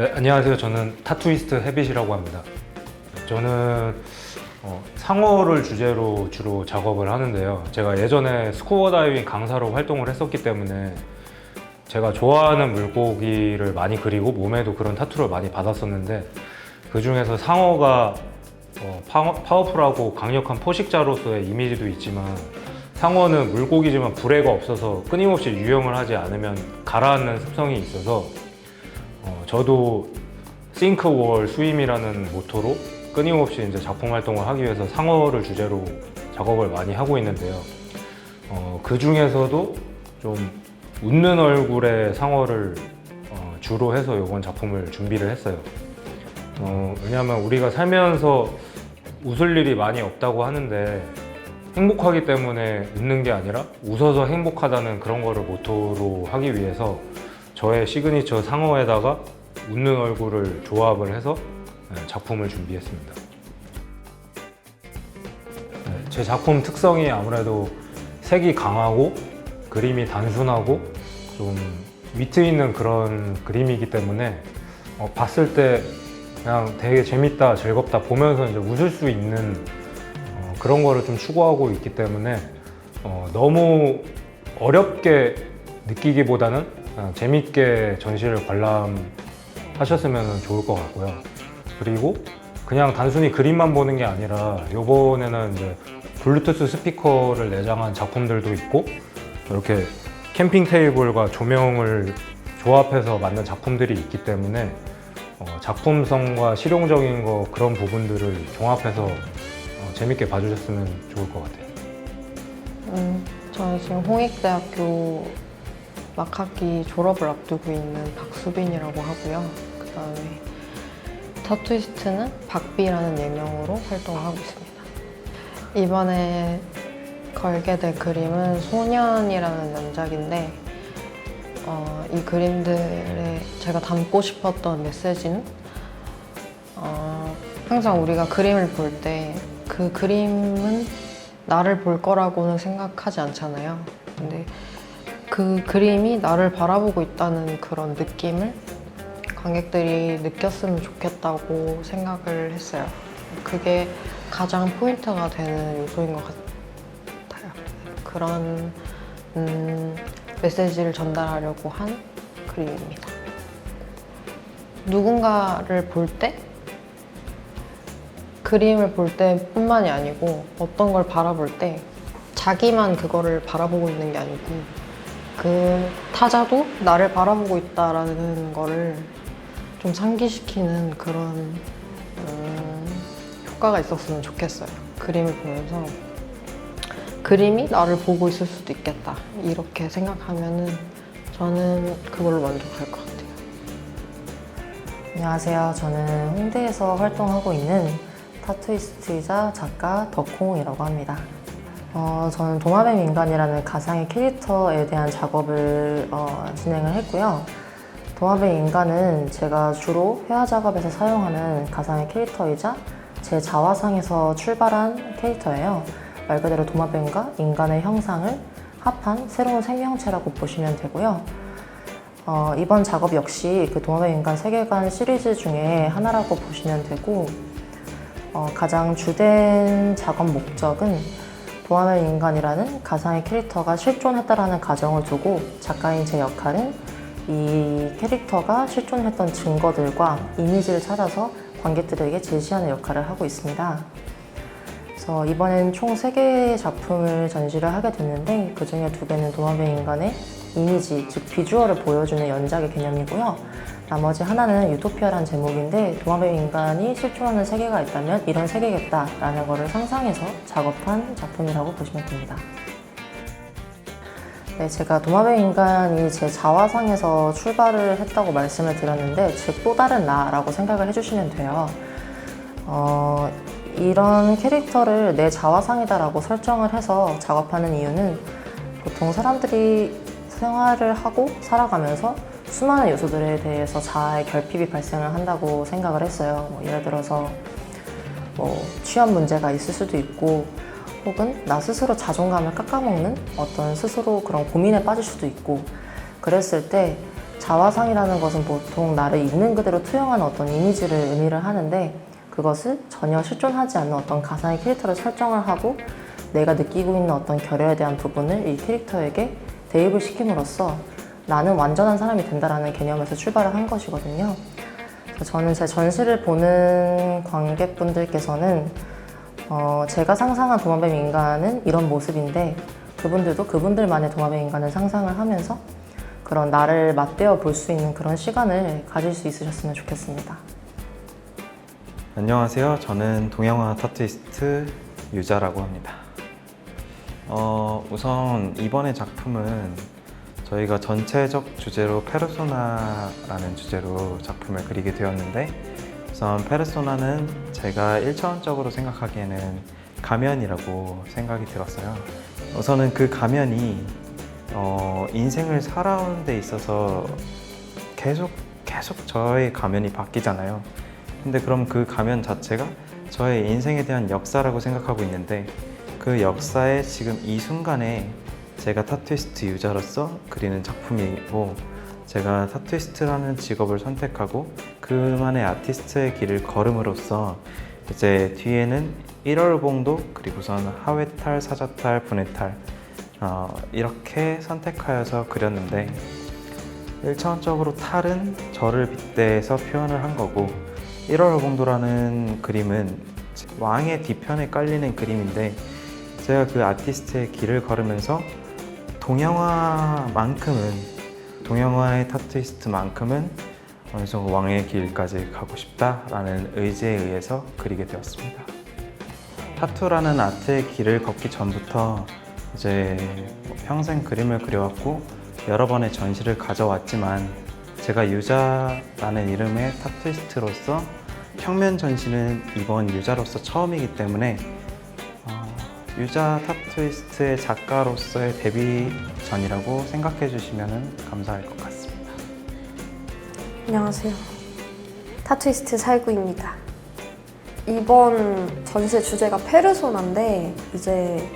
네, 안녕하세요. 저는 타투이스트 해빗이라고 합니다. 저는 어, 상어를 주제로 주로 작업을 하는데요. 제가 예전에 스쿠버 다이빙 강사로 활동을 했었기 때문에 제가 좋아하는 물고기를 많이 그리고 몸에도 그런 타투를 많이 받았었는데 그 중에서 상어가 어, 파워, 파워풀하고 강력한 포식자로서의 이미지도 있지만 상어는 물고기지만 불에가 없어서 끊임없이 유영을 하지 않으면 가라앉는 습성이 있어서 어, 저도 싱크월 스임이라는 모토로 끊임없이 이제 작품 활동을 하기 위해서 상어를 주제로 작업을 많이 하고 있는데요. 어, 그 중에서도 좀 웃는 얼굴의 상어를 어, 주로 해서 이번 작품을 준비를 했어요. 어, 왜냐하면 우리가 살면서 웃을 일이 많이 없다고 하는데 행복하기 때문에 웃는 게 아니라 웃어서 행복하다는 그런 거를 모토로 하기 위해서 저의 시그니처 상어에다가 웃는 얼굴을 조합을 해서 네, 작품을 준비했습니다. 네, 제 작품 특성이 아무래도 색이 강하고 그림이 단순하고 좀 위트 있는 그런 그림이기 때문에 어, 봤을 때 그냥 되게 재밌다, 즐겁다 보면서 이제 웃을 수 있는 어, 그런 거를 좀 추구하고 있기 때문에 어, 너무 어렵게 느끼기보다는 그냥 재밌게 전시를 관람하셨으면 좋을 것 같고요. 그리고 그냥 단순히 그림만 보는 게 아니라 이번에는 이제 블루투스 스피커를 내장한 작품들도 있고 이렇게 캠핑 테이블과 조명을 조합해서 만든 작품들이 있기 때문에 어, 작품성과 실용적인 거 그런 부분들을 종합해서 어, 재밌게 봐주셨으면 좋을 것 같아요. 음, 저는 지금 홍익대학교 막학기 졸업을 앞두고 있는 박수빈이라고 하고요. 그 다음에 타투이스트는 박비라는 예명으로 활동을 하고 있습니다. 이번에 걸게 될 그림은 소년이라는 연작인데 어, 이 그림들에 제가 담고 싶었던 메시지는 어, 항상 우리가 그림을 볼 때 그 그림은 나를 볼 거라고는 생각하지 않잖아요. 근데 그 그림이 나를 바라보고 있다는 그런 느낌을 관객들이 느꼈으면 좋겠다고 생각을 했어요. 그게 가장 포인트가 되는 요소인 것 같아요. 그런 음, 메시지를 전달하려고 한 그림입니다. 누군가를 볼 때 그림을 볼 때뿐만이 아니고 어떤 걸 바라볼 때 자기만 그거를 바라보고 있는 게 아니고 그 타자도 나를 바라보고 있다라는 거를 좀 상기시키는 그런 음, 효과가 있었으면 좋겠어요. 그림을 보면서 그림이 나를 보고 있을 수도 있겠다 이렇게 생각하면은 저는 그걸로 만족할 것 같아요. 안녕하세요. 저는 홍대에서 활동하고 있는 타투이스트이자 작가 덕홍이라고 합니다. 어, 저는 도마뱀 인간이라는 가상의 캐릭터에 대한 작업을 어, 진행을 했고요. 도마뱀 인간은 제가 주로 회화 작업에서 사용하는 가상의 캐릭터이자 제 자화상에서 출발한 캐릭터예요. 말 그대로 도마뱀과 인간의 형상을 합한 새로운 생명체라고 보시면 되고요. 어, 이번 작업 역시 그 도마뱀 인간 세계관 시리즈 중에 하나라고 보시면 되고 어, 가장 주된 작업 목적은 도마뱀 인간이라는 가상의 캐릭터가 실존했다라는 가정을 두고 작가인 제 역할은 이 캐릭터가 실존했던 증거들과 이미지를 찾아서 관객들에게 제시하는 역할을 하고 있습니다. 그래서 이번엔 총 3개의 작품을 전시를 하게 됐는데 그 중에 두 개는 도마뱀 인간의 이미지, 즉 비주얼을 보여주는 연작의 개념이고요. 나머지 하나는 유토피아라는 제목인데 도마뱀 인간이 실존하는 세계가 있다면 이런 세계겠다라는 것을 상상해서 작업한 작품이라고 보시면 됩니다. 네, 제가 도마뱀 인간이 제 자화상에서 출발을 했다고 말씀을 드렸는데 즉 또 다른 나라고 생각을 해주시면 돼요. 어, 이런 캐릭터를 내 자화상이다라고 설정을 해서 작업하는 이유는 보통 사람들이 생활을 하고 살아가면서 수많은 요소들에 대해서 자아의 결핍이 발생을 한다고 생각을 했어요. 뭐 예를 들어서 뭐 취업 문제가 있을 수도 있고 혹은 나 스스로 자존감을 깎아먹는 어떤 스스로 그런 고민에 빠질 수도 있고 그랬을 때 자화상이라는 것은 보통 나를 있는 그대로 투영하는 어떤 이미지를 의미를 하는데 그것을 전혀 실존하지 않는 어떤 가상의 캐릭터를 설정을 하고 내가 느끼고 있는 어떤 결여에 대한 부분을 이 캐릭터에게 대입을 시킴으로써 나는 완전한 사람이 된다라는 개념에서 출발을 한 것이거든요. 저는 제 전시를 보는 관객분들께서는 어, 제가 상상한 도마뱀 인간은 이런 모습인데 그분들도 그분들만의 도마뱀 인간을 상상을 하면서 그런 나를 맞대어 볼 수 있는 그런 시간을 가질 수 있으셨으면 좋겠습니다. 안녕하세요. 저는 동양화 타투이스트 유자라고 합니다. 어, 우선 이번의 작품은 저희가 전체적 주제로 페르소나라는 주제로 작품을 그리게 되었는데 우선 페르소나는 제가 1차원적으로 생각하기에는 가면이라고 생각이 들었어요. 우선은 그 가면이 어, 인생을 살아오는 데 있어서 계속 계속 저의 가면이 바뀌잖아요. 근데 그럼 그 가면 자체가 저의 인생에 대한 역사라고 생각하고 있는데 그 역사의 지금 이 순간에 제가 타투이스트 유자로서 그리는 작품이고 제가 타투이스트라는 직업을 선택하고 그만의 아티스트의 길을 걸음으로써 이제 뒤에는 1월봉도 그리고선 하회탈, 사자탈, 분해탈 어, 이렇게 선택하여서 그렸는데 1차원적으로 탈은 저를 빗대서 표현을 한 거고 1월 봉도라는 그림은 왕의 뒤편에 깔리는 그림인데 제가 그 아티스트의 길을 걸으면서 동양화만큼은 동양화의 타투이스트만큼은 어느 정도 왕의 길까지 가고 싶다라는 의지에 의해서 그리게 되었습니다. 타투라는 아트의 길을 걷기 전부터 이제 뭐 평생 그림을 그려왔고 여러 번의 전시를 가져왔지만 제가 유자라는 이름의 타투이스트로서 평면 전시는 이번 유자로서 처음이기 때문에 어, 유자 타투이스트의 작가로서의 데뷔 전이라고 생각해 주시면 감사할 것 같습니다. 안녕하세요. 타투이스트 살구입니다. 이번 전시의 주제가 페르소나인데 이제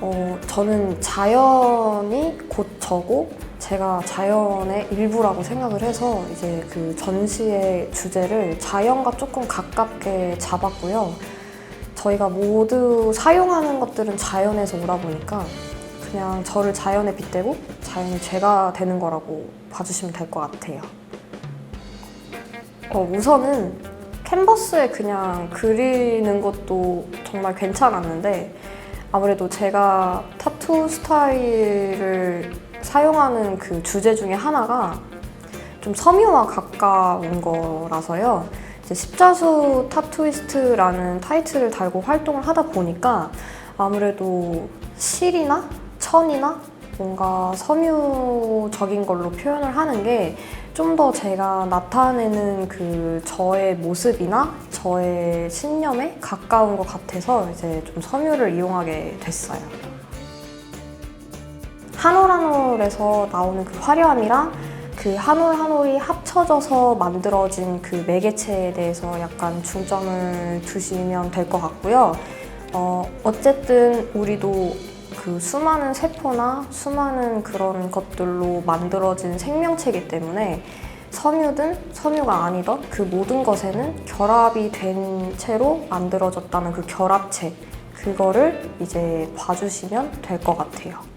어, 저는 자연이 곧 저고 제가 자연의 일부라고 생각을 해서 이제 그 전시의 주제를 자연과 조금 가깝게 잡았고요. 저희가 모두 사용하는 것들은 자연에서 오다 보니까 그냥 저를 자연에 빗대고 자연이 죄가 되는 거라고 봐주시면 될 것 같아요. 어, 우선은 캔버스에 그냥 그리는 것도 정말 괜찮았는데 아무래도 제가 타투 스타일을 사용하는 그 주제 중에 하나가 좀 섬유와 가까운 거라서요. 십자수 타투이스트라는 타이틀을 달고 활동을 하다 보니까 아무래도 실이나 천이나 뭔가 섬유적인 걸로 표현을 하는 게 좀 더 제가 나타내는 그 저의 모습이나 저의 신념에 가까운 것 같아서 이제 좀 섬유를 이용하게 됐어요. 한올 한올에서 나오는 그 화려함이랑 그 한 올 한 올이 합쳐져서 만들어진 그 매개체에 대해서 약간 중점을 두시면 될 것 같고요. 어, 어쨌든 우리도 그 수많은 세포나 수많은 그런 것들로 만들어진 생명체이기 때문에 섬유든 섬유가 아니던 그 모든 것에는 결합이 된 채로 만들어졌다는 그 결합체 그거를 이제 봐주시면 될 것 같아요.